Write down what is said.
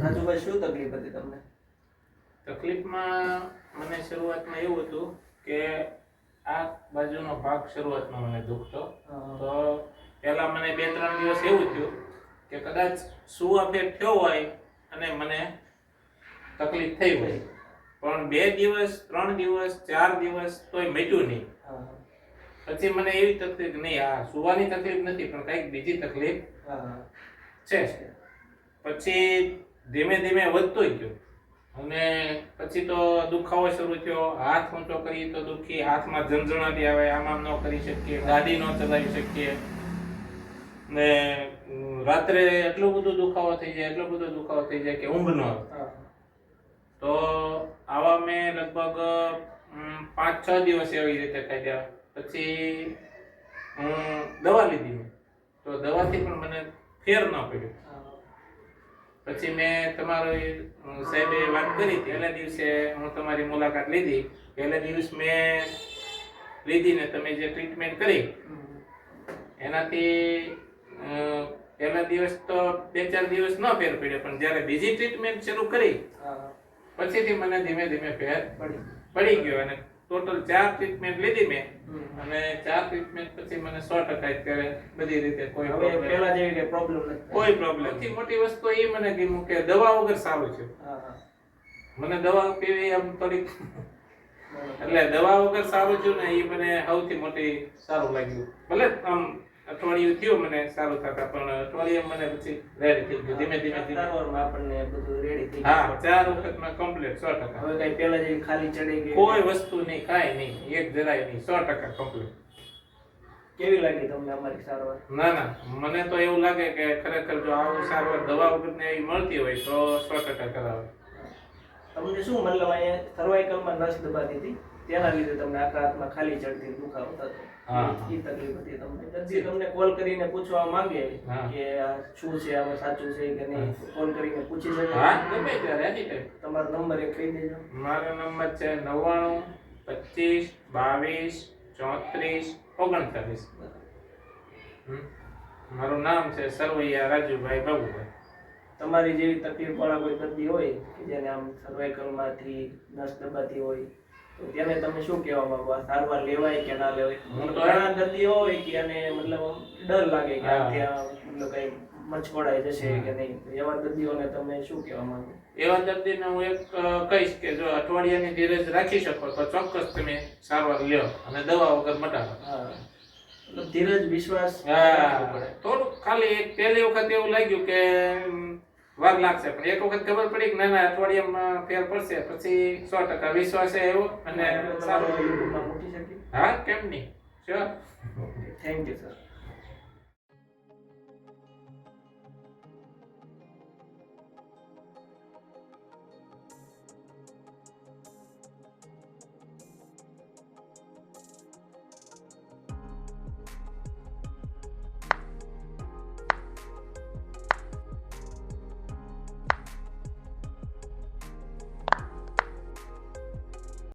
રાજુભાઈ શું તકલીફ હતી તમને? તકલીફમાં મને શરૂઆતમાં એવું હતું કે આ બાજુનો ભાગ શરૂઆતમાં મને દુખતો. તો પહેલા મને બે ત્રણ દિવસ એવું થયું કે કદાચ શું અફેક્ટ થયો હોય અને મને તકલીફ થઈ હોય. પણ બે દિવસ ત્રણ દિવસ ચાર દિવસ તોય મટ્યું નહીં. પછી મને એવી તકલીફ નહીં આ સુવાની તકલીફ નથી પણ કંઈક બીજી તકલીફ. છે. પછી ધીમે ધીમે વધતો ગયો. અને પછી તો દુખાવો શરૂ થયો. હાથ ઊંચો કરી તો દુખી હાથમાં ઝંઝણાટી આવે. આમ આમ ન કરી શકીએ ગાડી ન ચલાવી શકીએ. ને રાત્રે એટલું બધું દુખાવો થઈ જાય એટલો બધો દુખાવો થઈ જાય કે ઊંઘ ન તો આવા મેં લગભગ પાંચ છ દિવસ એવી રીતે કાઢ્યા. પછી હું દવા લીધી તો દવાથી પણ મને ફેર ન પડ્યો. પછી મેં તમારો સાહેબે વાત કરી પહેલા દિવસે હું તમારી મુલાકાત લીધી. પહેલા દિવસ મેં લીધી ને તમે જે ટ્રીટમેન્ટ કરી એનાથી પહેલા દિવસ તો બે ચાર દિવસ ન ફેર પડ્યો પણ જ્યારે બીજી ટ્રીટમેન્ટ શરૂ કરી પછીથી મને ધીમે ધીમે ફેર પડી. પડી ગયો અને ટોટલ ચાર ટ્રીટમેન્ટ લીધી મેં. અને ચાર ટ્રીટમેન્ટ પછી મને સો ટકા અત્યારે બધી રીતે કોઈ પેલા જેવી કઈ પ્રોબ્લેમ નથી. કોઈ પ્રોબ્લેમ સૌથી મોટી વસ્તુ એ મને કીધું કે દવા વગર સારું છે. મને દવા પીવી આમ થોડીક. એટલે દવા વગર સારું થયું ને એ મને સૌથી મોટી સારું લાગ્યું. ભલે આમ અઠવાડિયું થયું મને સારું થતા પણ અઠવાડિયે મને પછી રેડી થઈ ગયું ધીમે ધીમે ધીમે. આપણને બધું રેડી થઈ હા. ચાર વખતમાં કમ્પ્લીટ સો ટકા. હવે કઈ પેલા જેવી ખાલી ચડી ગઈ. કોઈ વસ્તુ નહીં કાંઈ નહીં એક જરાય નહીં સો ટકા કમ્પ્લીટ કેવી લાગી તમને અમારી સારવાર? ના ના મને તો એવું લાગે કે ખરેખર જો આવું સારવાર દવા વગર એવી મળતી હોય તો સો ટકા કરાવે. તમને શું મતલબ અહીંયા સર્વાઇકલમાં નસ દબાતી હતી? તેના લીધે તમને આખા હાથમાં ખાલી ચડતી દુખાવો થતો. એ તકલીફ હતી તમને. દરજી તમને કોલ કરીને પૂછવા માંગે કે શું છે આમાં સાચું છે કે નહીં? કોલ કરીને પૂછી શકે ગમે ત્યારે તમારો નંબર એક કહી દેજો. મારો નંબર છે નવ્વાણું પચીસ બાવીસ ચોત્રીસ ઓગણચાલીસ. હમ. મારું નામ છે સરવૈયા રાજુભાઈ બાબુભાઈ. તમારી જેવી તકલીફ વાળા કોઈ દર્દી હોય કે જેને આમ સર્વાઇકલમાંથી નસ દબાતી હોય? તેને તમે શું કહેવા માંગો? સારવાર લેવાય કે ના લેવાય? ઘણા દર્દી હોય કે એને મતલબ ડર લાગે કે ત્યાં મતલબ કઈ મચકોડાઈ જશે કે નહીં. એવા દર્દીઓને તમે શું કહેવા માંગો? એવા દર્દીને હું એક કહીશ કે જો અઠવાડિયાની ધીરજ રાખી શકો તો ચોક્કસ તમે સારવાર લ્યો અને દવા વગર મટાડો ધીરજ વિશ્વાસ હા. થોડુંક ખાલી એક પહેલી વખત એવું લાગ્યું કે વાર લાગશે. પણ એક વખત ખબર પડી કે ના ના અઠવાડિયામાં ફેર પડશે. પછી સો ટકા વિશ્વાસ એવો અને સારું. હા કેમ નહીં? Sure thank you sir